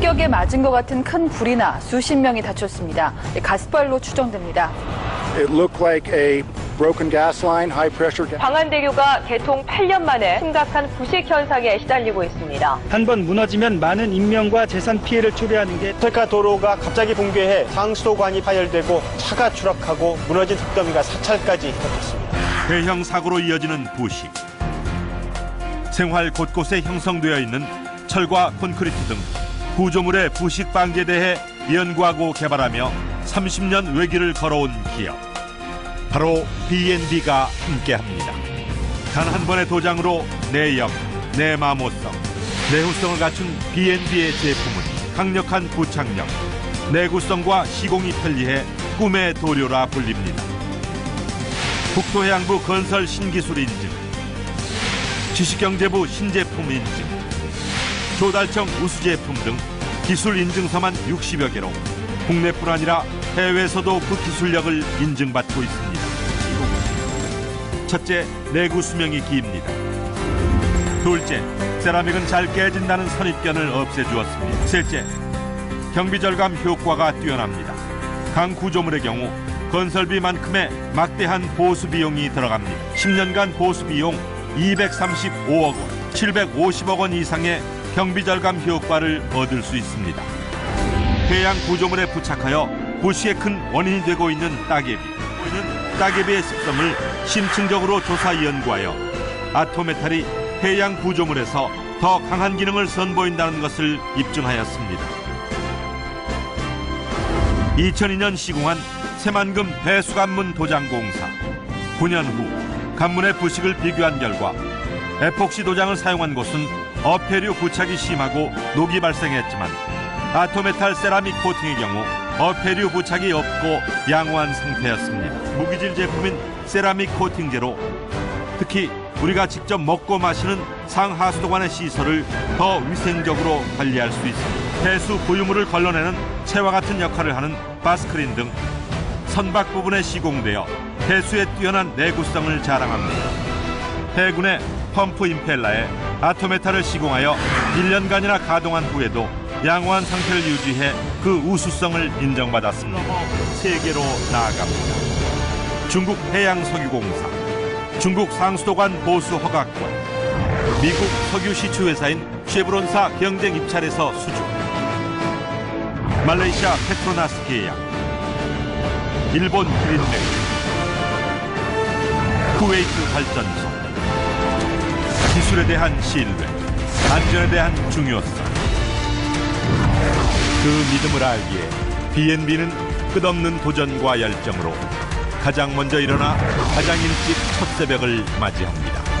습격에 맞은 것 같은 큰 불이나 수십 명이 다쳤습니다. 가스발로 추정됩니다. It looked like a broken gas line, high pressure gas. 광안대교가 개통 8년 만에 심각한 부식 현상에 시달리고 있습니다. 한 번 무너지면 많은 인명과 재산 피해를 초래하는 게 스테카 도로가 갑자기 붕괴해 상수도관이 파열되고 차가 추락하고 무너진 흙더미가 사찰까지 덮였습니다. 대형 사고로 이어지는 부식. 생활 곳곳에 형성되어 있는 철과 콘크리트 등 구조물의 부식 방지에 대해 연구하고 개발하며 30년 외길을 걸어온 기업. 바로 B&B가 함께합니다. 단 한 번의 도장으로 내 역, 내 마모성, 내후성을 갖춘 B&B의 제품은 강력한 부착력, 내구성과 시공이 편리해 꿈의 도료라 불립니다. 국토해양부 건설 신기술 인증, 지식경제부 신제품 인증, 조달청 우수제품 등 기술 인증서만 60여 개로 국내뿐 아니라 해외에서도 그 기술력을 인증받고 있습니다. 첫째, 내구 수명이 깁니다. 둘째, 세라믹은 잘 깨진다는 선입견을 없애주었습니다. 셋째, 경비 절감 효과가 뛰어납니다. 강 구조물의 경우 건설비만큼의 막대한 보수 비용이 들어갑니다. 10년간 보수 비용 235억 원, 750억 원 이상의 경비 절감 효과를 얻을 수 있습니다. 해양 구조물에 부착하여 부시의 큰 원인이 되고 있는 따개비. 따개비의 습성을 심층적으로 조사 연구하여 아토메탈이 해양 구조물에서 더 강한 기능을 선보인다는 것을 입증하였습니다. 2002년 시공한 새만금 배수관문 도장 공사 9년 후 관문의 부식을 비교한 결과 에폭시 도장을 사용한 곳은 어패류 부착이 심하고 녹이 발생했지만 아토메탈 세라믹 코팅의 경우 어패류 부착이 없고 양호한 상태였습니다. 무기질 제품인 세라믹 코팅제로 특히 우리가 직접 먹고 마시는 상하수도관의 시설을 더 위생적으로 관리할 수 있습니다. 해수 부유물을 걸러내는 채와 같은 역할을 하는 바스크린 등 선박 부분에 시공되어 해수의 뛰어난 내구성을 자랑합니다. 해군의 펌프 임펠러에 아토메탈을 시공하여 1년간이나 가동한 후에도 양호한 상태를 유지해 그 우수성을 인정받았습니다. 세계로 나아갑니다. 중국 해양석유공사, 중국 상수도관 보수 허가권, 미국 석유 시추 회사인 쉐브론사 경쟁 입찰에서 수주, 말레이시아 페트로나스 계약, 일본 그린맥, 쿠웨이트 발전소, 기술에 대한 신뢰, 안전에 대한 중요성. 그 믿음을 알기에 B&B는 끝없는 도전과 열정으로 가장 먼저 일어나 가장 일찍 첫 새벽을 맞이합니다.